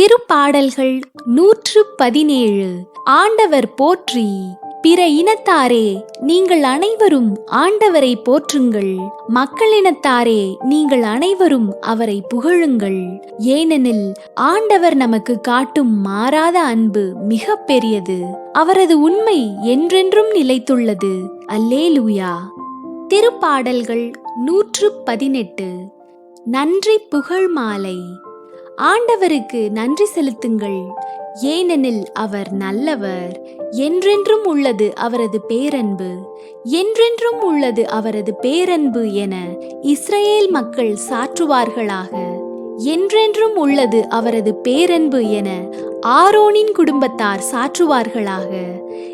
திருப்பாடல்கள் நூற்று பதினேழு. ஆண்டவர் போற்றி. பிற இனத்தாரே நீங்கள் அனைவரும் ஆண்டவரை போற்றுங்கள். மக்களினத்தாரே நீங்கள் அனைவரும் அவரை புகழுங்கள். ஏனெனில் ஆண்டவர் நமக்கு காட்டும் மாறாத அன்பு மிக பெரியது. அவரது உண்மை என்றென்றும் நிலைத்துள்ளது. அல்லே லூயா திருப்பாடல்கள் நூற்று பதினெட்டு. நன்றி புகழ் மாலை. ஆண்டவருக்கு நன்றி செலுத்துங்கள். ஏனெனில் அவர் நல்லவர். என்றென்றும் உள்ளது அவரது பேரன்பு. என்றென்றும் உள்ளது அவரது பேரன்பு என இஸ்ரேல் மக்கள் சாற்றுவார்களாக. என்றென்றும் உள்ளது அவரது பேரன்பு என ஆரோனின் குடும்பத்தார் சாற்றுவார்களாக.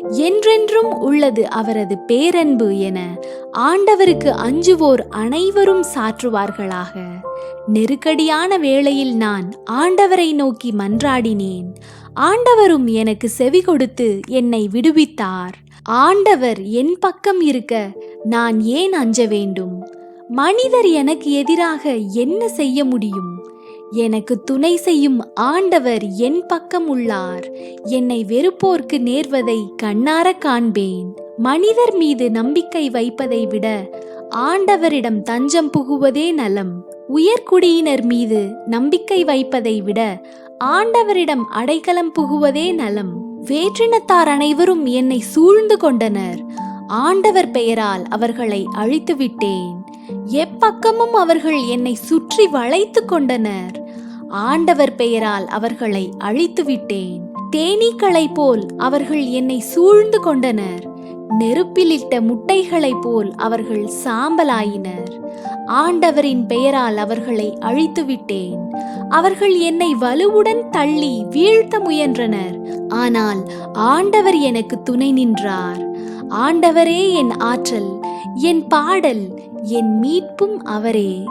என்றென்றும் உள்ளது அவரது பேரன்பு என ஆண்டவருக்கு அஞ்சுவோர் அனைவரும் சாற்றுவார்களாக. நெருக்கடியான வேளையில் நான் ஆண்டவரை நோக்கி மன்றாடினேன். ஆண்டவரும் எனக்கு செவி கொடுத்து என்னை விடுவித்தார். ஆண்டவர் என் பக்கம் இருக்க நான் ஏன் அஞ்ச வேண்டும்? மனிதர் எனக்கு எதிராக என்ன செய்ய முடியும்? எனக்கு துணை செய்யும் ஆண்டவர் என் பக்கம் உள்ளார். என்னை வெறுப்போர்க்கு நேர்வதை கண்ணார காண்பேன். மனிதர் மீது நம்பிக்கை வைப்பதை விட ஆண்டவரிடம் தஞ்சம் புகுவதே நலம். உயர்குடியினர் மீது நம்பிக்கை வைப்பதை விட ஆண்டவரிடம் அடைக்கலம் புகுவதே நலம். வேற்றினத்தார் அனைவரும் என்னை சூழ்ந்து கொண்டனர். ஆண்டவர் பெயரால் அவர்களை அழித்து விட்டேன் எப்பக்கமும் அவர்கள் என்னை சுற்றி வளைத்து கொண்டனர். ஆண்டவர் பெயரால் அவர்களை அழித்து விட்டேன் தேனீக்களை போல் அவர்கள் என்னை சூழ்ந்து கொண்டனர். நெருப்பிலிட்ட முட்டைகளைப் போல் அவர்கள் சாம்பலாயினர். ஆண்டவரின் பெயரால் அவர்களை அழித்துவிட்டேன். அவர்கள் என்னை வலுவுடன் தள்ளி வீழ்த்த முயன்றனர். ஆனால் ஆண்டவர் எனக்கு துணை நின்றார். ஆண்டவரே என் ஆற்றல் என் பாடல் என் மீட்பும் அவரே.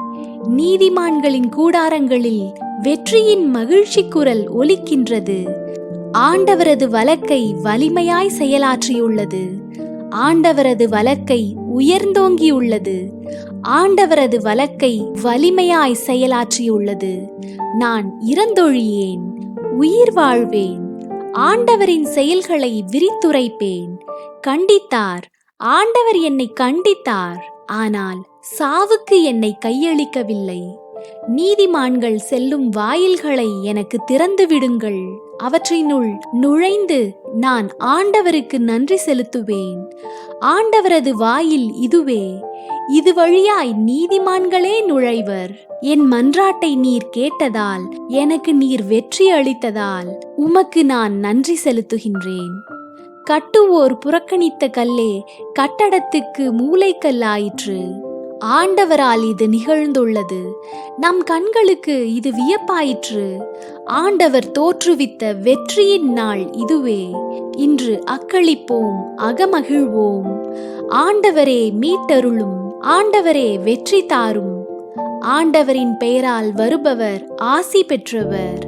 நீதிமான்களின் கூடாரங்களில் வெற்றியின் மகிழ்ச்சி குரல் ஒலிக்கின்றது. ஆண்டவரது வழக்கை வலிமையாய் செயலாற்றியுள்ளது. ஆண்டவரது வழக்கை உயர்ந்தோங்கியுள்ளது. ஆண்டவரது வழக்கை வலிமையாய் செயலாற்றியுள்ளது. நான் இறந்தொழியேன் உயிர் வாழ்வேன் ஆண்டவரின் செயல்களை விரித்துரைப்பேன். கண்டித்தார் ஆண்டவர் என்னை கண்டித்தார் ஆனால் சாவுக்கு என்னை கையளிக்கவில்லை. நீதிமான்கள் செல்லும் வாயில்களை எனக்கு திறந்து விடுங்கள் அவற்றினுள் நுழைந்து நான் ஆண்டவருக்கு நன்றி செலுத்துவேன். ஆண்டவரது வாயில் இதுவே இது வழியாய் நீதிமான்களே நுழைவர். என் மன்றாட்டை நீர் கேட்டதால் எனக்கு நீர் வெற்றி அளித்ததால் உமக்கு நான் நன்றி செலுத்துகின்றேன். கட்டுவோர் புறக்கணித்த கல்லே கட்டடத்துக்கு மூளைக்கல்லாயிற்று ஆண்டவரால் இது நிகழ்ந்துள்ளது. நம் கண்களுக்கு இது வியப்பாயிற்று. ஆண்டவர் தோற்றுவித்த வெற்றியின் நாள் இதுவே. இன்று அக்களிப்போம் அகமகிழ்வோம். ஆண்டவரே மீட்டருளும் ஆண்டவரே வெற்றி தாரும். ஆண்டவரின் பெயரால் வருபவர் ஆசி பெற்றவர்.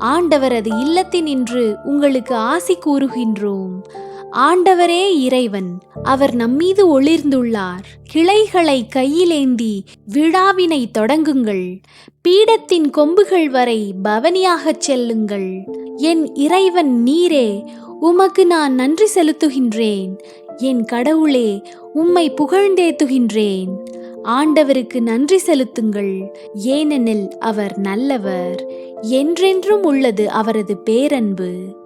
ஆண்டவரது இல்லத்தினின்று உங்களுக்கு ஆசி கூறுகின்றோம். ஆண்டவரே இறைவன் அவர் நம்மீது ஒளிர்ந்துள்ளார். கிளைகளை கையிலேந்தி விழாவினை தொடங்குங்கள். பீடத்தின் கொம்புகள் வரை பவனியாகச் செல்லுங்கள். என் இறைவன் நீரே உமக்கு நான் நன்றி செலுத்துகின்றேன். என் கடவுளே உம்மை புகழ்ந்தேத்துகின்றேன். ஆண்டவருக்கு நன்றி செலுத்துங்கள். ஏனெனில் அவர் நல்லவர். என்றென்றும் உள்ளது அவரது பேரன்பு.